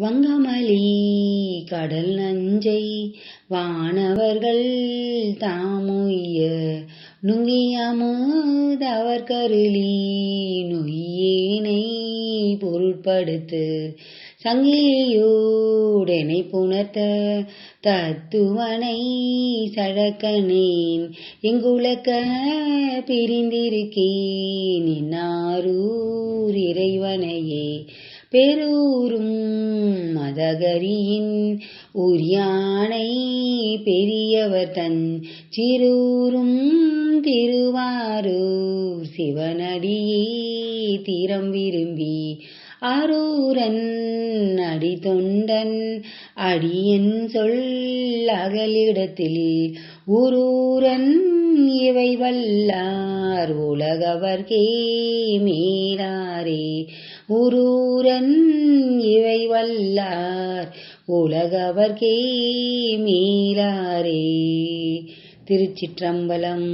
வங்கமலி கடல் நஞ்சை வானவர்கள் தாமுய்ய நுங்கியமுதவர் கருளி நொய்யேனை பொருட்படுத்து சங்கிலியோடனை புணர்த்த தத்துவனை சழக்கனேன் எங்குலக்க பிரிந்திருக்கேன் இன்னாரூர் இறைவனையே. பெரூரும் மதகரியின் உரியானை பெரியவர் தன் சிறூரும் திருவாரூர் சிவனடியே தீரம் விரும்பி அரூரன் அடி தொண்டன் அடியன் சொல் அகலிடத்தில் உரூரன் இவை வல்லார் உலகவர்கே மேலாரே ஊரூரன் இவை வல்லார் உலகவர்கே மேலாரே திருச்சிற்றம்பலம்